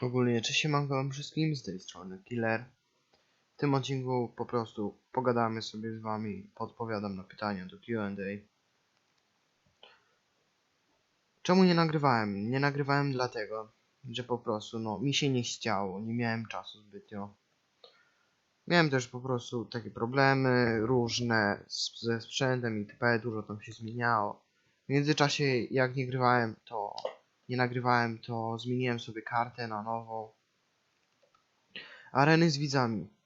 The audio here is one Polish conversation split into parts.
Ogólnie, cześć siemanko wam wszystkim, z tej strony Killer. W tym odcinku po prostu pogadamy sobie z wami, podpowiadam na pytania do Q&A. Czemu nie nagrywałem? Nie nagrywałem dlatego, że po prostu, no, mi się nie chciało, nie miałem czasu zbytnio. Miałem też po prostu takie problemy różne z, ze sprzętem itp. Dużo tam się zmieniało. W międzyczasie, jak nie grywałem, to nie nagrywałem, to zmieniłem sobie kartę na nową. Areny z widzami.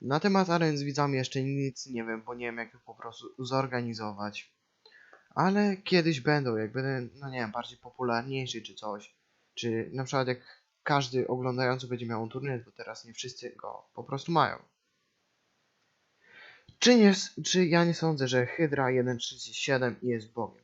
Na temat aren z widzami jeszcze nic nie wiem, bo nie wiem jak to po prostu zorganizować. Ale kiedyś będą, jak będę, no nie wiem, bardziej popularniejszy czy coś. Czy na przykład jak każdy oglądający będzie miał turniej, bo teraz nie wszyscy go po prostu mają. Czy, nie, czy ja nie sądzę, że Hydra 1.37 jest bogiem?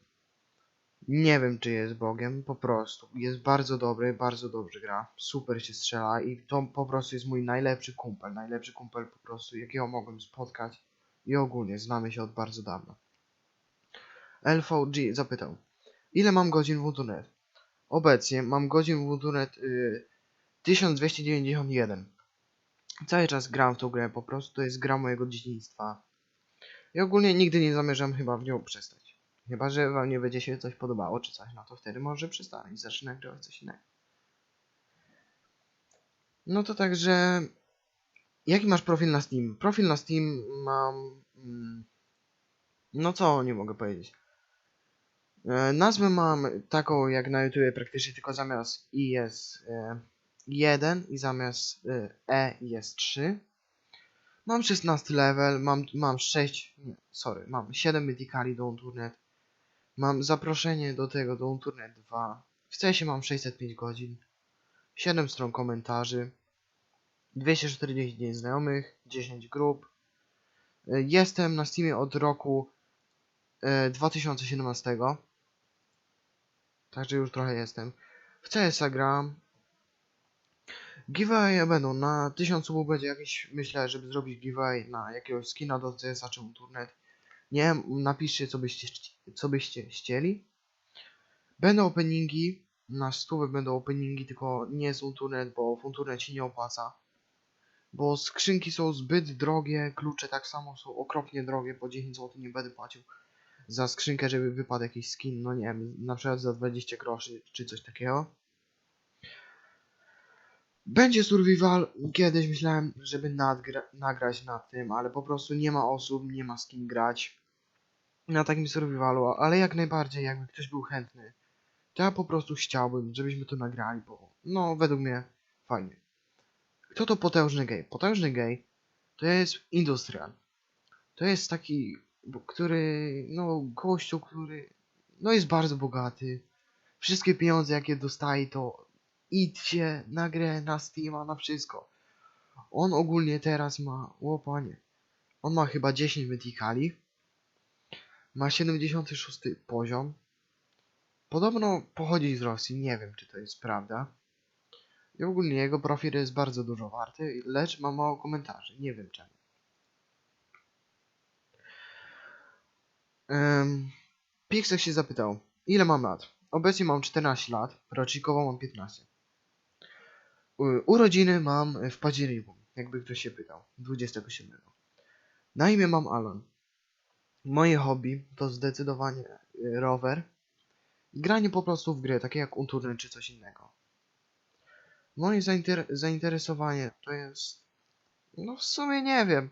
Nie wiem, czy jest Bogiem, po prostu. Jest bardzo dobry, bardzo dobrze gra. Super się strzela i to po prostu jest mój najlepszy kumpel. Najlepszy kumpel po prostu, jakiego mogłem spotkać. I ogólnie znamy się od bardzo dawna. LVG zapytał, ile mam godzin w Utunet? Obecnie mam godzin w Utunet y, 1291. Cały czas gram w tą grę, po prostu to jest gra mojego dzieciństwa. I ogólnie nigdy nie zamierzam chyba w nią przestać. Chyba, że wam nie będzie się coś podobało, czy coś, no to wtedy może przestanę i zacznę nagrywać coś innego. No to także... Jaki masz profil na Steam? Profil na Steam mam... mm, No co nie mogę powiedzieć. E, nazwę mam taką jak na YouTube praktycznie tylko zamiast i jest e, 1 i zamiast e, jest 3. Mam 16 level, mam, mam 6, nie, sorry, mam 7 medicali do Turnet. Mam zaproszenie do tego, do Turnet 2. W sensie mam 605 godzin. 7 stron komentarzy. 249 znajomych, 10 grup. Jestem na Steamie od roku y, 2017. Także już trochę jestem. W CS gram. Giveaway będą na 1000 subów będzie jakiś, myślę, żeby zrobić giveaway na jakiegoś skina do CS-a czy Turnet. Nie wiem, napiszcie co byście, co byście chcieli. Będą openingi, na stówę będą openingi, tylko nie z Unturnet, bo w Unturnet się nie opłaca. Bo skrzynki są zbyt drogie, klucze tak samo są okropnie drogie, po 10 zł nie będę płacił za skrzynkę, żeby wypadł jakiś skin, no nie wiem, na przykład za 20 groszy czy coś takiego. Będzie survival, kiedyś myślałem, żeby nagrać na tym, ale po prostu nie ma osób, nie ma z kim grać na takim survivalu, ale jak najbardziej, jakby ktoś był chętny, to ja po prostu chciałbym, żebyśmy to nagrali, bo no, według mnie fajnie. Kto to potężny gej? Potężny gej to jest industrial. To jest taki, który, no, gościu, który, no, jest bardzo bogaty. Wszystkie pieniądze, jakie dostaje, to idźcie na grę, na Steama, na wszystko. On ogólnie teraz ma, o panie, on ma chyba 10 medicali. Ma 76 poziom. Podobno pochodzi z Rosji, nie wiem czy to jest prawda. I ogólnie jego profil jest bardzo dużo warty, lecz ma mało komentarzy, nie wiem czemu. Um, Pixel się zapytał, ile mam lat? Obecnie mam 14 lat, rocznikowo mam 15. U, urodziny mam w październiku, jakby ktoś się pytał, 27. Na imię mam Alan. Moje hobby to zdecydowanie y, rower i granie po prostu w gry, takie jak Unturny czy coś innego. Moje zainter zainteresowanie to jest... No w sumie nie wiem.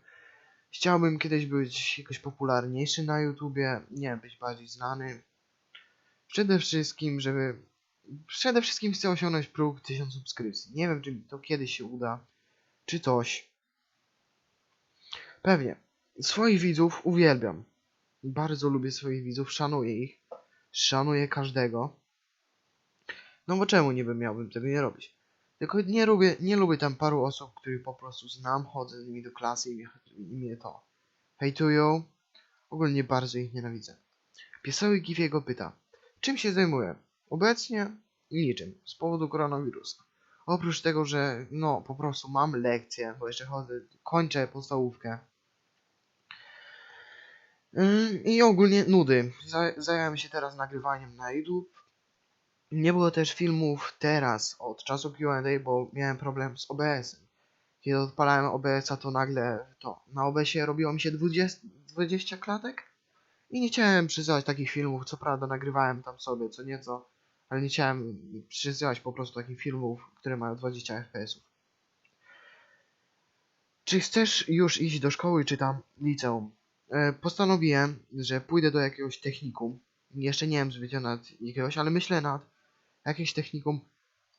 Chciałbym kiedyś być jakoś popularniejszy na YouTubie, nie być bardziej znany. Przede wszystkim, żeby... Przede wszystkim chcę osiągnąć próg 1000 subskrypcji. Nie wiem, czy to kiedyś się uda, czy coś. Pewnie. Swoich widzów uwielbiam. Bardzo lubię swoich widzów, szanuję ich. Szanuję każdego. No bo czemu niby miałbym tego nie robić? Tylko nie lubię, nie lubię tam paru osób, których po prostu znam, chodzę z nimi do klasy i mnie, i mnie to hejtują. Ogólnie bardzo ich nienawidzę. Pieseły Gifiego pyta, czym się zajmuję? Obecnie niczym, z powodu koronawirusa. Oprócz tego, że no po prostu mam lekcje, bo jeszcze chodzę, kończę podstawówkę. Ym, I ogólnie nudy. Za- Zająłem się teraz nagrywaniem na YouTube. Nie było też filmów teraz, od czasu Q&A, bo miałem problem z OBS-em. Kiedy odpalałem OBS-a, to nagle to na OBS-ie robiło mi się 20, 20 klatek i nie chciałem przysyłać takich filmów, co prawda nagrywałem tam sobie co nieco, ale nie chciałem przysyłać po prostu takich filmów, które mają 20 fps-ów. Czy chcesz już iść do szkoły, czy tam liceum? E, postanowiłem, że pójdę do jakiegoś technikum. Jeszcze nie wiem zbytnio nad jakiegoś, ale myślę nad jakieś technikum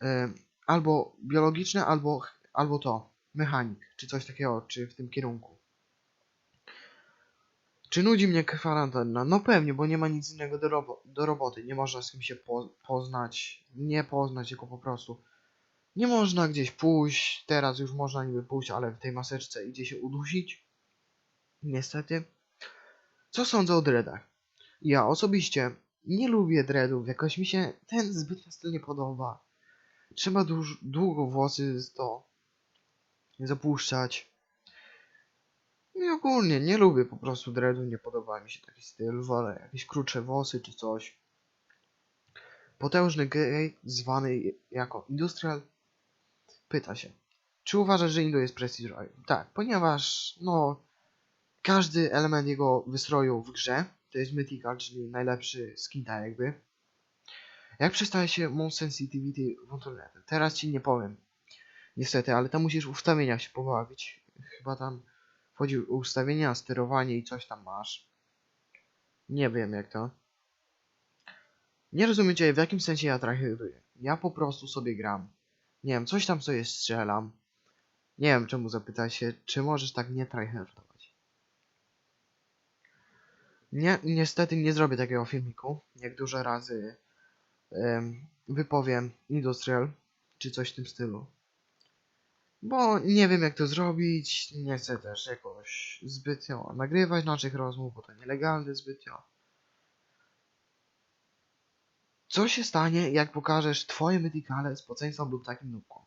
e, albo biologiczne, albo, albo to, mechanik, czy coś takiego, czy w tym kierunku. Czy nudzi mnie kwarantanna? No pewnie, bo nie ma nic innego do, robo do roboty. Nie można z kim się po poznać. Nie poznać, tylko po prostu. Nie można gdzieś pójść. Teraz już można niby pójść, ale w tej maseczce idzie się udusić. Niestety. Co sądzę o dreadach? Ja osobiście nie lubię dreadów. Jakoś mi się ten zbytnio styl nie podoba. Trzeba duż, długo włosy to zapuszczać. I ogólnie nie lubię po prostu dreadu, nie podoba mi się taki styl, wolę jakieś krótsze włosy czy coś. Potężny gej, zwany jako Industrial, pyta się, czy uważasz, że Indo jest prestiżowy? Tak, ponieważ, no, każdy element jego wystroju w grze, to jest Mythical, czyli najlepszy skin tak jakby. Jak przestaje się Mon Sensitivity w internecie? Teraz ci nie powiem. Niestety, ale tam musisz w ustawieniach się pobawić. Chyba tam wchodzi ustawienia, sterowanie i coś tam masz. Nie wiem jak to. Nie rozumiecie w jakim sensie ja tryharduję. Ja po prostu sobie gram. Nie wiem, coś tam sobie strzelam. Nie wiem czemu zapytać się, czy możesz tak nie tryhardować. Nie, niestety nie zrobię takiego filmiku, jak dużo razy em, wypowiem Industrial, czy coś w tym stylu. Bo nie wiem jak to zrobić, nie chcę też jakoś zbytnio nagrywać naszych rozmów, bo to nielegalne zbytnio. Co się stanie, jak pokażesz twoje medicale z poceństwem lub takim nubką?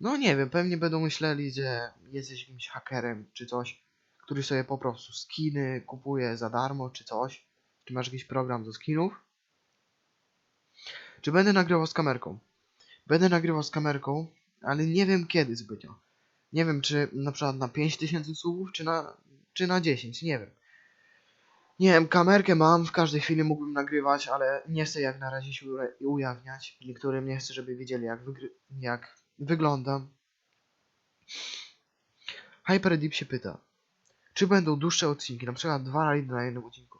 No nie wiem, pewnie będą myśleli, że jesteś jakimś hakerem czy coś, który sobie po prostu skiny kupuje za darmo czy coś. Czy masz jakiś program do skinów? Czy będę nagrywał z kamerką? Będę nagrywał z kamerką, ale nie wiem kiedy zbytnio. Nie wiem, czy na przykład na 5000 subów, czy na, czy na 10, nie wiem. Nie wiem, kamerkę mam, w każdej chwili mógłbym nagrywać, ale nie chcę jak na razie się ujawniać. Niektórym nie chcę, żeby wiedzieli jak, jak wyglądam. Hyperdeep się pyta, czy będą dłuższe odcinki, na przykład dwa rajdy na jednym odcinku.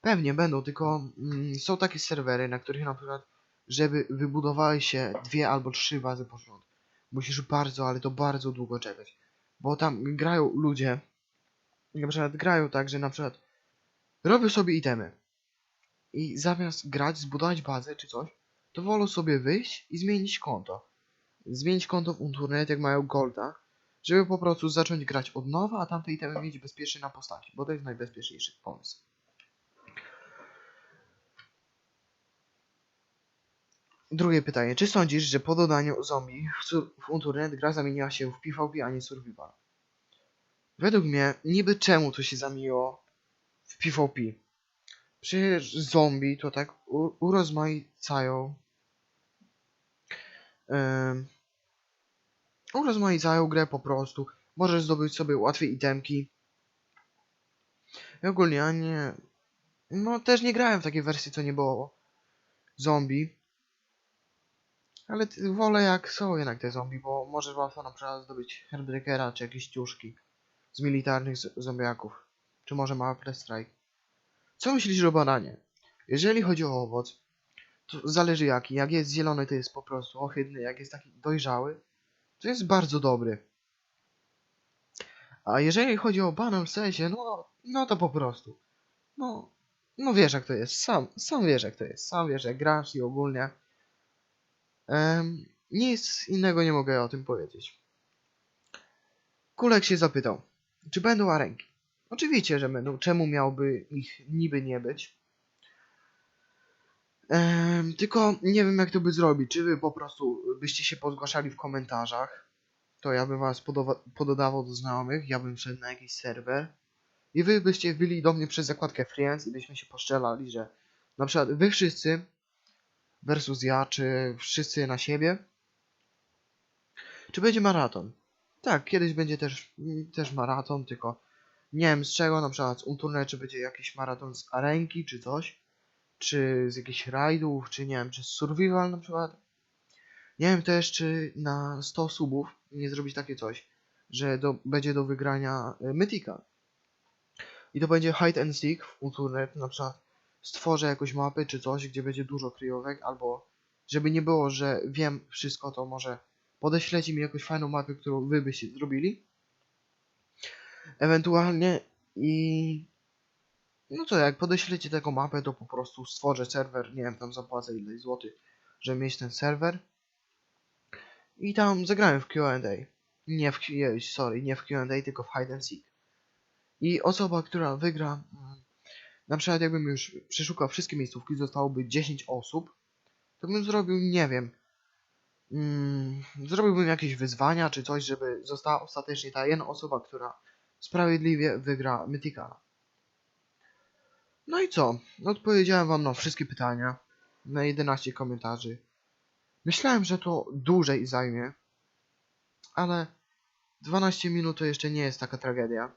Pewnie będą, tylko mm, są takie serwery, na których na przykład, żeby wybudowały się dwie albo trzy bazy po rząd, musisz bardzo, ale to bardzo długo czekać. Bo tam grają ludzie, na przykład grają tak, że na przykład robią sobie itemy i zamiast grać, zbudować bazę czy coś, to wolą sobie wyjść i zmienić konto. Zmienić konto w Unturnet, jak mają Golda, żeby po prostu zacząć grać od nowa, a tamte itemy mieć bezpiecznie na postaci, bo to jest najbezpieczniejszy pomysł. Drugie pytanie. Czy sądzisz, że po dodaniu zombie w, Unturnet gra zamieniła się w PvP, a nie Survival? Według mnie, niby czemu to się zamieniło w PvP? Przecież zombie to tak urozmaicają... Ym, urozmaicają grę po prostu. Możesz zdobyć sobie łatwiej itemki. I ogólnie, ja nie... No, też nie grałem w takiej wersji, co nie było zombie. Ale wolę jak są jednak te zombie, bo możesz łatwo na przykład zdobyć Hairbreakera czy jakieś ciuszki z militarnych zombiaków. Czy może Maple Strike. Co myślisz o bananie? Jeżeli chodzi o owoc, to zależy jaki. Jak jest zielony, to jest po prostu ohydny. Jak jest taki dojrzały, to jest bardzo dobry. A jeżeli chodzi o banan w sensie, no, no to po prostu. No, no wiesz jak to jest. Sam, sam wiesz jak to jest. Sam wiesz jak grasz i ogólnie. Em, nic innego nie mogę o tym powiedzieć. Kulek się zapytał, czy będą arenki? Oczywiście, że będą. Czemu miałby ich niby nie być? Em, tylko nie wiem jak to by zrobić. Czy wy po prostu byście się pozgłaszali w komentarzach? To ja bym was pododawał do znajomych, ja bym wszedł na jakiś serwer. I wy byście wbili do mnie przez zakładkę Friends i byśmy się poszczelali, że na przykład wy wszyscy versus ja, czy wszyscy na siebie? Czy będzie maraton? Tak, kiedyś będzie też, też maraton, tylko nie wiem z czego, na przykład z Unturne, czy będzie jakiś maraton z arenki, czy coś, czy z jakichś rajdów, czy nie wiem, czy z survival na przykład. Nie wiem też, czy na 100 subów nie zrobić takie coś, że do, będzie do wygrania y, Mythika. I to będzie hide and seek w Unturnet, na przykład stworzę jakąś mapę czy coś, gdzie będzie dużo kryjówek, albo żeby nie było, że wiem wszystko, to może podeślecie mi jakąś fajną mapę, którą wy byście zrobili. Ewentualnie i no to jak podeślecie taką mapę, to po prostu stworzę serwer, nie wiem, tam zapłacę ileś złotych, żeby mieć ten serwer. I tam zagrałem w Q&A. Nie w Q&A, sorry, nie w Q&A, tylko w hide and seek. I osoba, która wygra, mm, na przykład jakbym już przeszukał wszystkie miejscówki, zostałoby 10 osób, to bym zrobił, nie wiem, mm, zrobiłbym jakieś wyzwania czy coś, żeby została ostatecznie ta jedna osoba, która sprawiedliwie wygra Mythicala. No i co? Odpowiedziałem wam na wszystkie pytania, na 11 komentarzy. Myślałem, że to dłużej zajmie, ale 12 minut to jeszcze nie jest taka tragedia.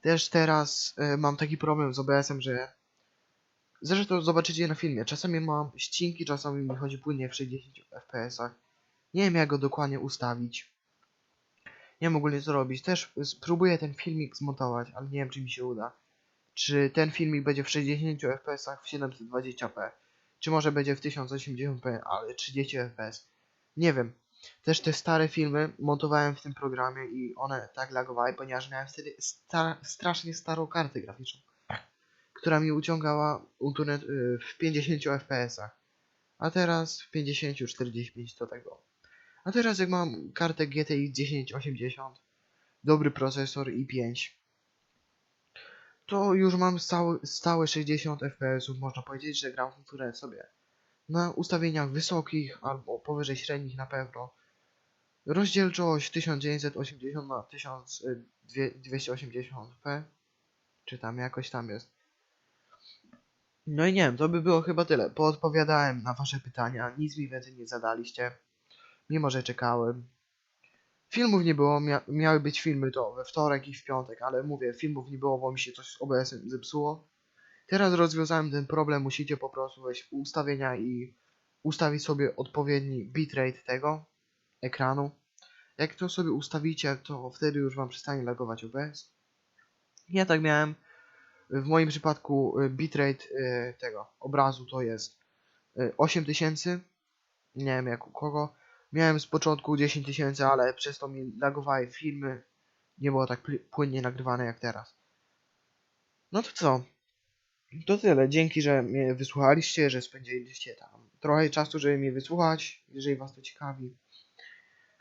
Też teraz e, mam taki problem z OBS-em, że zresztą zobaczycie na filmie. Czasami mam ścinki, czasami mi chodzi płynnie w 60 fps-ach. Nie wiem jak go dokładnie ustawić. Nie wiem ogólnie co robić. Też spróbuję ten filmik zmontować, ale nie wiem czy mi się uda. Czy ten filmik będzie w 60 fps-ach w 720p. Czy może będzie w 1080p, ale 30 fps. Nie wiem. Też te stare filmy montowałem w tym programie i one tak lagowały, ponieważ miałem wtedy strasznie starą kartę graficzną, która mi uciągała y, w 50 fps-ach. A teraz w 50-45 do tego. A teraz jak mam kartę GTX 1080, dobry procesor i5, to już mam stałe, stałe 60 fps, można powiedzieć, że gram w które sobie na ustawieniach wysokich albo powyżej średnich na pewno. Rozdzielczość 1980 na 1280p, czy tam jakoś tam jest. No i nie wiem, to by było chyba tyle. Poodpowiadałem na wasze pytania, nic mi więcej nie zadaliście, mimo że czekałem. Filmów nie było, mia miały być filmy to we wtorek i w piątek, ale mówię, filmów nie było, bo mi się coś z OBS-em zepsuło. Teraz rozwiązałem ten problem, musicie po prostu wejść w ustawienia i ustawić sobie odpowiedni bitrate tego ekranu. Jak to sobie ustawicie, to wtedy już wam przestanie lagować OBS. Ja tak miałem. W moim przypadku y, bitrate y, tego obrazu to jest y, 8000. Nie wiem jak u kogo. Miałem z początku 10 tysięcy, ale przez to mi lagowały filmy. Nie było tak płynnie nagrywane jak teraz. No to co? To tyle. Dzięki, że mnie wysłuchaliście, że spędziliście tam trochę czasu, żeby mnie wysłuchać, jeżeli was to ciekawi.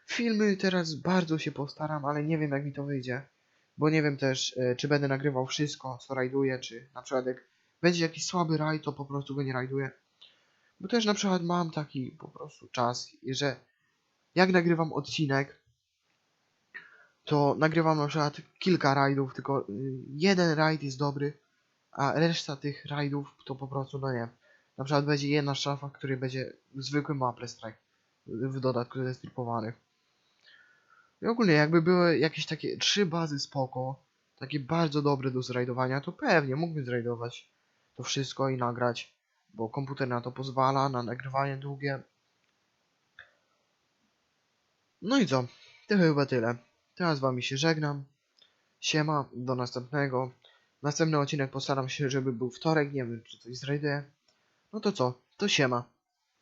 Filmy teraz bardzo się postaram, ale nie wiem jak mi to wyjdzie. Bo nie wiem też, e, czy będę nagrywał wszystko, co rajduję, czy na przykład jak będzie jakiś słaby rajd, to po prostu go nie rajduję. Bo też na przykład mam taki po prostu czas, że jak nagrywam odcinek, to nagrywam na przykład kilka rajdów, tylko y, jeden rajd jest dobry, a reszta tych rajdów to po prostu, no nie na przykład będzie jedna szafa, w której będzie zwykły maple strike w dodatku zestripowanych. I ogólnie jakby były jakieś takie trzy bazy spoko, takie bardzo dobre do zrajdowania, to pewnie mógłbym zrajdować to wszystko i nagrać, bo komputer na to pozwala, na nagrywanie długie. No i co? To chyba tyle. Teraz z wami się żegnam. Siema, do następnego. Następny odcinek postaram się, żeby był wtorek, nie wiem czy coś zrajduję. No to co? To siema.